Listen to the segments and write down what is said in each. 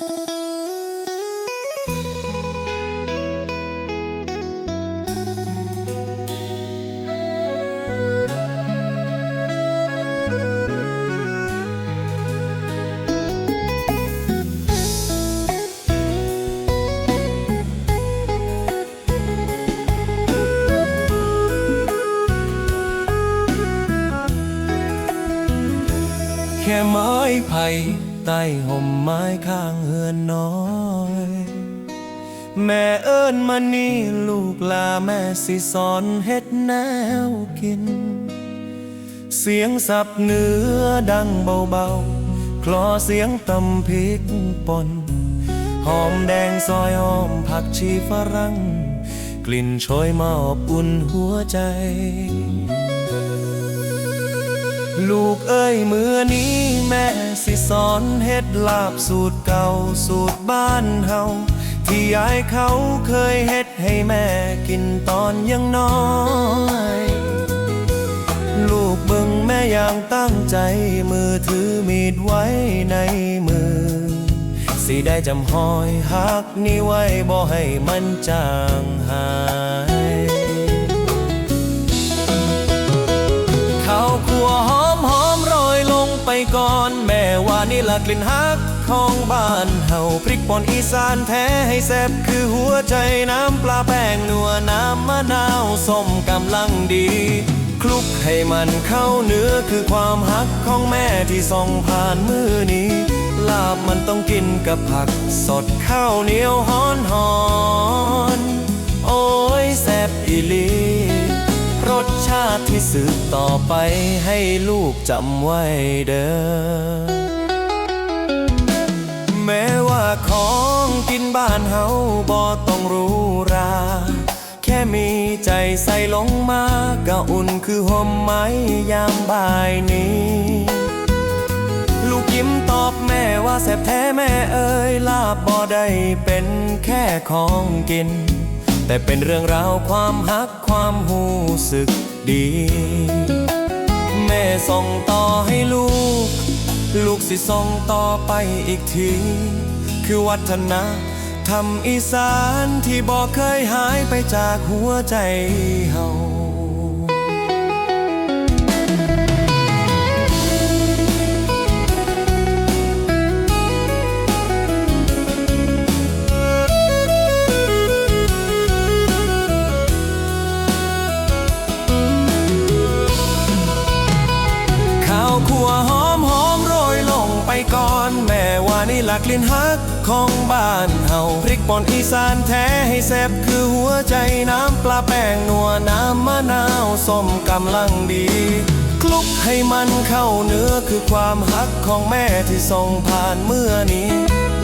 แค่ไม้ไผ่ ใต้ห่มไม้ข้างเฮือนน้อย แม่เอิ้นมานี่ลูกลาแม่สิสอนเฮ็ดแนวกิน เสียงสับเนื้อดังเบาๆ คลอเสียงตำพริกป่นหอมแดงซอยหอมผักชีฝรั่ง กลิ่นโชยมาอบอุ่นหัวใจ ลูกเอ้ยมือนี้แม่สิสอนเฮ็ดลาบสูตรเก่าสูตรบ้านเฮาที่ยายเขาเคยเฮ็ดให้แม่กินตอนยังน้อย ลูกเบิ่งแม่อย่างตั้งใจมือถือมีดไว้ในมือ สิได้จำหอยหักนี้ไว้บ่ให้มันจางหาย ก่อนแม่ว่านี่ละกลิ่นฮักของบ้านเฮาพริกป่นอีสานแท้ให้แซ่บคือหัวใจน้ำปลาแป้งนัวน้ำมะนาวส้มกำลังดี คลุกให้มันเข้าเนื้อคือความฮักของแม่ที่ส่องผ่านมือนี้ ลาบมันต้องกินกับผัก สดข้าวเหนียวฮ้อนหอนโอ้ยแซ่บอีลี สืบต่อไปให้ลูกจำไว้เด้อ แม้ว่าของกินบ้านเฮาบ่ต้องรู้รา แค่มีใจใส่ลงมาก็อุ่นคือห่มไม้ยามบ่ายนี้ ลูกยิ้มตอบแม่ว่าแสบแท้แม่เอ่ยลาบบ่ได้เป็นแค่ของกิน แต่เป็นเรื่องราวความฮักความหูสึกดี แม่ส่งต่อให้ลูก ลูกสิส่งต่อไปอีกที คือวัฒนะทำอีสานที่บอกเคยหายไปจากหัวใจเฮา วหอมหอมโรยลงไปก่อน แม่ว่านี่หลักลิ่นฮักของบ้านเฮาพริกป่นอีสานแท้ให้แซ่บคือหัวใจน้ำปลาแป้งนัวน้ำมะนาวส้มกำลังดี คลุกให้มันเข้าเนื้อคือความฮักของแม่ที่ส่งผ่านเมื่อนี้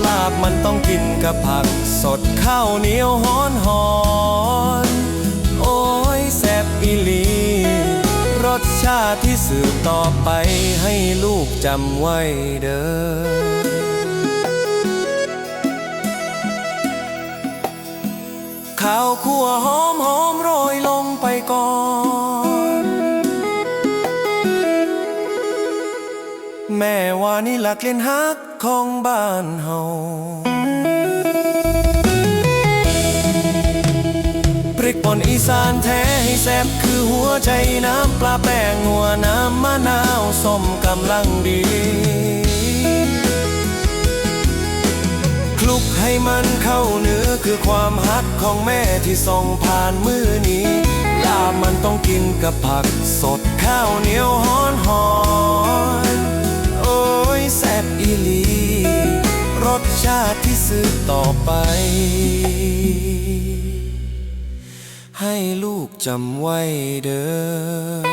ลาบมันต้องกินกับผักสดข้าวเหนียวฮ้อนหอน ที่สืบต่อไปให้ลูกจำไว้เด้อข้าวคั่วหอมหอมโรยลงไปก่อน แม่ว่านี่หลักเล่นฮักของบ้านเฮา ริกป่นอีสานแท้ให้แซ่บคือหัวใจน้ำปลาแป้งหัวน้ำมะนาวส้มกำลังดีคลุกให้มันเข้าเนื้อคือความฮักของแม่ที่ส่งผ่านมือนี้ลาบมันต้องกินกับผักสดข้าวเหนียวฮ้อนหอนโอ้ยแซ่บอีลี รสชาติที่สืบต่อไป ให้ลูกจำไว้เด้อ